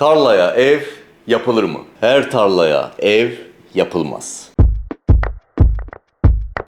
Tarlaya ev yapılır mı? Her tarlaya ev yapılmaz.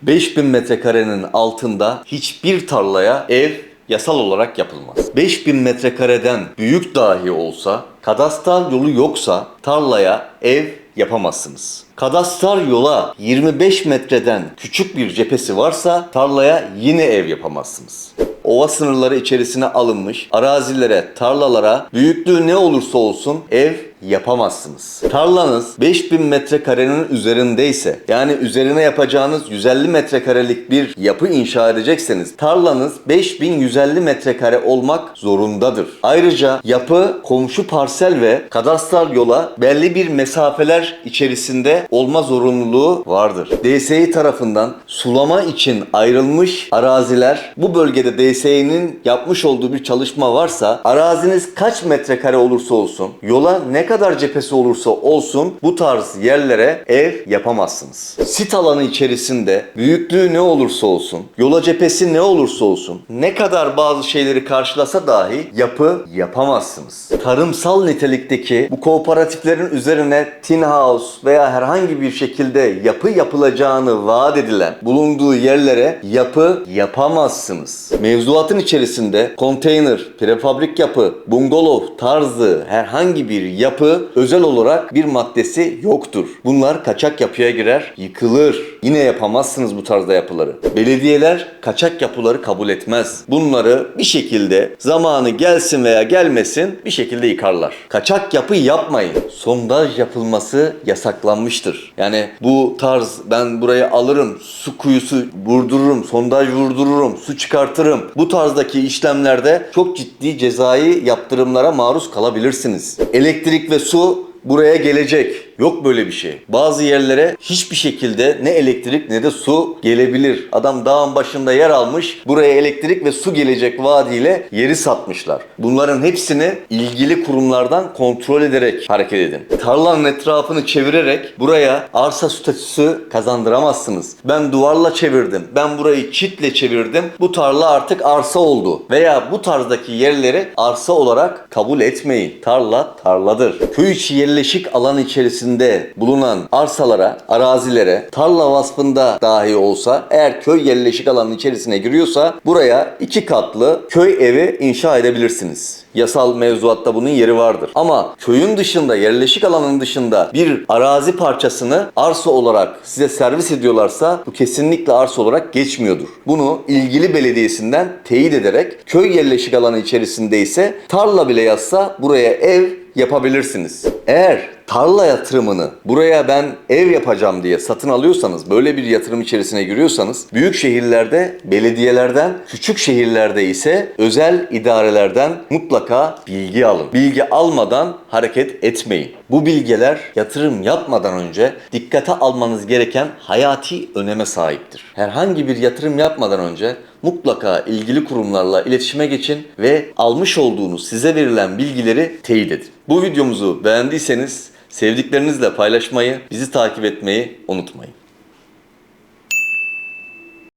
5000 metrekarenin altında hiçbir tarlaya ev yasal olarak yapılmaz. 5000 metrekareden büyük dahi olsa, kadastral yolu yoksa tarlaya ev yapamazsınız. Kadastral yola 25 metreden küçük bir cephesi varsa tarlaya yine ev yapamazsınız. Ova sınırları içerisine alınmış arazilere, tarlalara büyüklüğü ne olursa olsun ev yapamazsınız. Tarlanız 5000 metrekarenin üzerindeyse yani üzerine yapacağınız 150 metrekarelik bir yapı inşa edecekseniz tarlanız 5150 metrekare olmak zorundadır. Ayrıca yapı komşu parsel ve kadastral yola belli bir mesafeler içerisinde olma zorunluluğu vardır. DSİ tarafından sulama için ayrılmış araziler bu bölgede DSİ'nin yapmış olduğu bir çalışma varsa araziniz kaç metrekare olursa olsun yola ne kadar cephesi olursa olsun bu tarz yerlere ev yapamazsınız. Sit alanı içerisinde büyüklüğü ne olursa olsun, yola cephesi ne olursa olsun, ne kadar bazı şeyleri karşılasa dahi yapı yapamazsınız. Tarımsal nitelikteki bu kooperatiflerin üzerine tin house veya herhangi bir şekilde yapı yapılacağını vaat edilen bulunduğu yerlere yapı yapamazsınız. Mevzuatın içerisinde konteyner, prefabrik yapı, bungalov tarzı herhangi bir yapı özel olarak bir maddesi yoktur. Bunlar kaçak yapıya girer, yıkılır. Yine yapamazsınız bu tarzda yapıları. Belediyeler kaçak yapıları kabul etmez. Bunları bir şekilde zamanı gelsin veya gelmesin bir şekilde yıkarlar. Kaçak yapı yapmayın. Sondaj yapılması yasaklanmıştır. Yani bu tarz ben burayı alırım, su kuyusu vurdururum, sondaj vurdururum, su çıkartırım. Bu tarzdaki işlemlerde çok ciddi cezai yaptırımlara maruz kalabilirsiniz. Elektrik ve su buraya gelecek. Yok böyle bir şey. Bazı yerlere hiçbir şekilde ne elektrik ne de su gelebilir. Adam dağın başında yer almış. Buraya elektrik ve su gelecek vaadiyle yeri satmışlar. Bunların hepsini ilgili kurumlardan kontrol ederek hareket edin. Tarlanın etrafını çevirerek buraya arsa statüsü kazandıramazsınız. Ben duvarla çevirdim. Ben burayı çitle çevirdim. Bu tarla artık arsa oldu. Veya bu tarzdaki yerleri arsa olarak kabul etmeyin. Tarla tarladır. Köy içi yerleşik alan içerisinde bulunan arsalara, arazilere tarla vasfında dahi olsa eğer köy yerleşik alanın içerisine giriyorsa buraya iki katlı köy evi inşa edebilirsiniz. Yasal mevzuatta bunun yeri vardır. Ama köyün dışında, yerleşik alanın dışında bir arazi parçasını arsa olarak size servis ediyorlarsa bu kesinlikle arsa olarak geçmiyordur. Bunu ilgili belediyesinden teyit ederek köy yerleşik alanı içerisinde ise tarla bile yazsa buraya ev yapabilirsiniz. Eğer tarla yatırımını buraya ben ev yapacağım diye satın alıyorsanız, böyle bir yatırım içerisine giriyorsanız büyük şehirlerde belediyelerden, küçük şehirlerde ise özel idarelerden mutlaka bilgi alın. Bilgi almadan hareket etmeyin. Bu bilgiler yatırım yapmadan önce dikkate almanız gereken hayati öneme sahiptir. Herhangi bir yatırım yapmadan önce mutlaka ilgili kurumlarla iletişime geçin ve almış olduğunuz size verilen bilgileri teyit edin. Bu videomuzu beğendiyseniz sevdiklerinizle paylaşmayı, bizi takip etmeyi unutmayın.